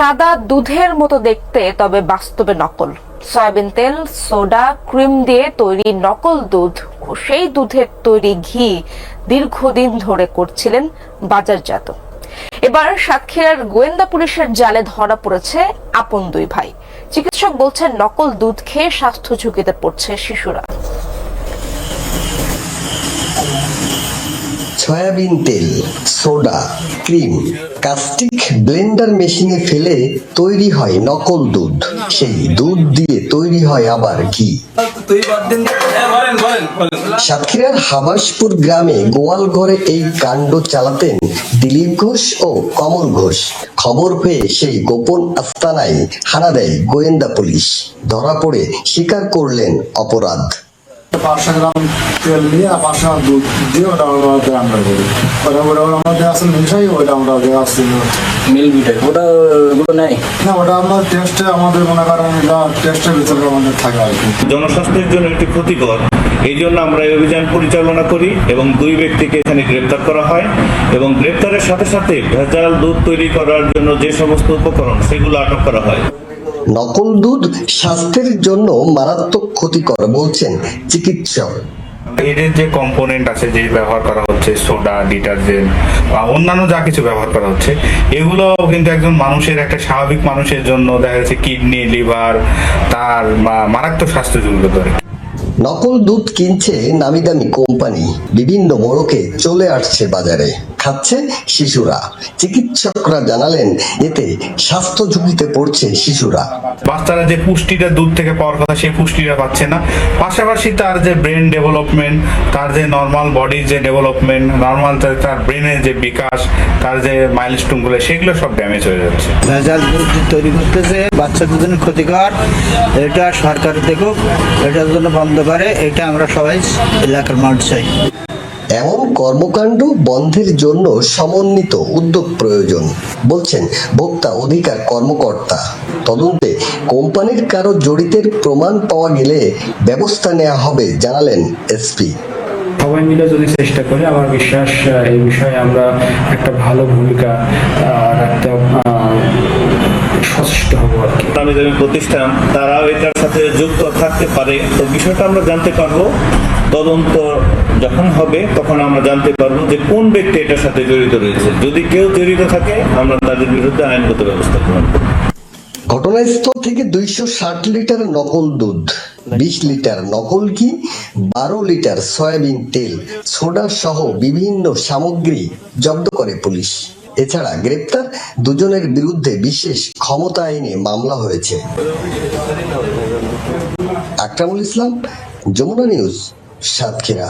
সাদা দুধের মতো দেখতে, তবে বাস্তবে নকল। সয়াবিন তেল, সোডা, ক্রিম দিয়ে তৈরি নকল দুধ ও সেই দুধের তৈরি ঘি দীর্ঘদিন ধরে করছিলেন বাজারজাত। এবার সাতক্ষীরার গোয়েন্দা পুলিশের জালে ধরা পড়েছে আপন দুই ভাই। চিকিৎসক বলছেন, নকল দুধ খেয়ে স্বাস্থ্য ঝুঁকিতে পড়ছে শিশুরা। সয়াবিন তেল, সোডা, ক্রিম, কাস্টিক ব্লেন্ডার মেশিনে ফেলে তৈরি হয় নকল দুধ। সেই দুধ দিয়ে তৈরি হয় আবার ঘি। সাতক্ষীরার হাবাসপুর গ্রামে গোয়াল ঘরে এই কাণ্ড চালাতেন দিলীপ ঘোষ ও কমল ঘোষ। খবর পেয়ে সেই গোপন আস্তানায় হানা দেয় গোয়েন্দা পুলিশ। ধরা পড়ে স্বীকার করলেন অপরাধ। পাঁচশো গ্রাম তেল নিয়ে আর পাঁচশো গ্রাম দুধ দিয়ে ওটা আমরা রান্না করি ওটা ওটা আমাদের আসলে মিশাই ওটা আমরা দেওয়া ওটা ওগুলো নাই? না ওটা আমার টেস্টে আমাদের মনে করেন এটা টেস্টের ভিতরে আমাদের থাকে আর কি। জনস্বাস্থ্যের জন্য একটি ক্ষতিকর। এই জন্য আমরা এই অভিযান পরিচালনা করি এবং দুই ব্যক্তিকে এখানে গ্রেপ্তার করা হয় এবং গ্রেপ্তারের সাথে সাথে ভেজাল দুধ তৈরি করার জন্য যে সমস্ত উপকরণ সেগুলো আটক করা হয়। নকল দুধ স্বাস্থ্যের জন্য মারাত্মক ক্ষতিকর বলছেন চিকিৎসক। এদের যে কম্পোনেন্ট আছে যে ব্যবহার করা হচ্ছে সোডা ডিটারজেন্ট বা অন্যান্য যা কিছু ব্যবহার করা হচ্ছে এগুলো কিন্তু একজন মানুষের একটা স্বাভাবিক মানুষের জন্য দেখা যাচ্ছে কিডনি লিভার তার মারাত্মক স্বাস্থ্য ঝুঁকি ধরে নকল দুধ কিনছে নামি দামি কোম্পানি। বিভিন্ন মোড়কে চলে আসছে বাজারে। খাচ্ছে শিশুরা। চিকিৎসকরা জানালেন এতে স্বাস্থ্য ঝুঁকিতে পড়ছে শিশুরা। বাচ্চারা যে পুষ্টিটা দুধ থেকে পাওয়ার কথা সেই পুষ্টিটা পাচ্ছে না। পাশাপাশি তার যে ব্রেন ডেভেলপমেন্ট তার যে নর্মাল বডির যে ডেভেলপমেন্ট নর্মাল তার ব্রেনের যে বিকাশ তার যে মাইলস্টোনগুলো সেগুলো সব ড্যামেজ হয়ে যাচ্ছে। ভেজাল দুধ তৈরি করতেছে বাচ্চাদের জন্য ক্ষতিকর এটা সরকার দেখুক এটার জন্য বন্ধ করে এটা আমরা সবাই এলাকার মানুষ চাই। এমন কর্মকাণ্ড বন্ধের জন্য সমন্বিত উদ্যোগ প্রয়োজন। বলছেন, ভোক্তা অধিকার কর্মকর্তা। তদন্তে কোম্পানির কারও জড়িতের প্রমাণ পাওয়া গেলে ব্যবস্থা নেওয়া হবে, জানালেন এসপি। সবাই মিলে যদি চেষ্টা করে, আমার বিশ্বাস এই বিষয়ে আমরা একটা ভালো ভূমিকা কি দামি প্রতিষ্ঠান তারাও এটার সাথে যুক্ত থাকতে পারে। তো বিষয়টা আমরা জানতে পারব। তদন্ত যখন হবে, তখন আমরা জানতে পারব যে কোন ব্যক্তি এটার সাথে জড়িত রয়েছে। যদি কেউ জড়িত থাকে, আমরা তাদের বিরুদ্ধে আইনগত ব্যবস্থা গ্রহণ করব। ঘটনাস্থল থেকে দুইশো ষাট লিটার নকল দুধ, বিশ লিটার নকল ঘি, বারো লিটার সয়াবিন তেল, সোডা সহ বিভিন্ন সামগ্রী জব্দ করে পুলিশ। এছাড়া গ্রেপ্তার দুজনের বিরুদ্ধে বিশেষ ক্ষমতা আইনে মামলা হয়েছে। আকরামুল ইসলাম যমুনা নিউজ সাতক্ষীরা।